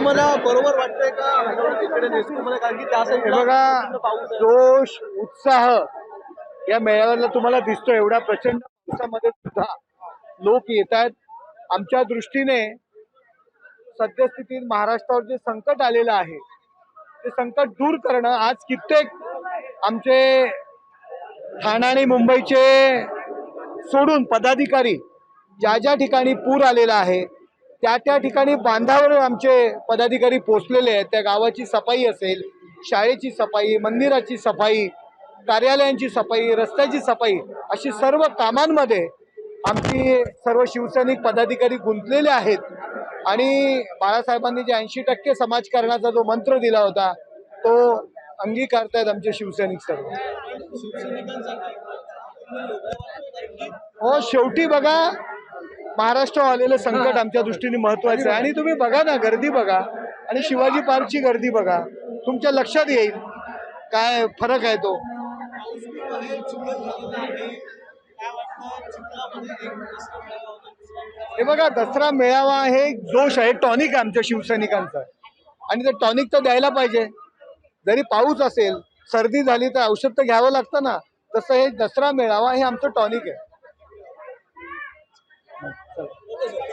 तुम्हाला बरोबर वाटतंय का? कारण की त्या हे साईडला बघा पाऊस आहे. जोश उत्साह या मेळाव्याला तुम्हाला दिसतो एवढ्या प्रचंड पावसामध्ये सुद्धा लोक येत आहेत. आमच्या दृष्टीने सद्यस्थितीत महाराष्ट्रावर जे संकट आलेलं आहे ते संकट दूर करणं आज कित्येक आमचे ठाणे आणि मुंबईचे सोडून पदाधिकारी ज्या ज्या ठिकाणी पूर आलेला आहे त्या त्या ठिकाणी बांधावर आमचे पदाधिकारी पोचलेले आहेत. त्या गावाची सफाई असेल शाळेची सफाई मंदिराची सफाई कार्यालयांची सफाई रस्त्याची सफाई अशी सर्व कामांमध्ये आमची सर्व शिवसैनिक पदाधिकारी गुंतलेले आहेत. आणि बाळासाहेबांनी जे ऐंशी टक्के समाजकारणाचा जो मंत्र दिला होता तो अंगीकारतायत आमचे शिवसैनिक सर्व. हो शेवटी बघा महाराष्ट्र आलेलं संकट आमच्या दृष्टीने महत्वाचं आहे. आणि तुम्ही बघा ना गर्दी बघा. आणि शिवाजी पार्कची गर्दी बघा. तुमच्या लक्षात येईल काय फरक आहे तो. हे बघा दसरा मेळावा हे एक जोश आहे. टॉनिक आहे आमच्या शिवसैनिकांचा. आणि ते टॉनिक तर द्यायला पाहिजे. जरी पाऊस असेल सर्दी झाली तर औषध तर घ्यावं लागतं ना. तसं हे दसरा मेळावा हे आमचं टॉनिक आहे.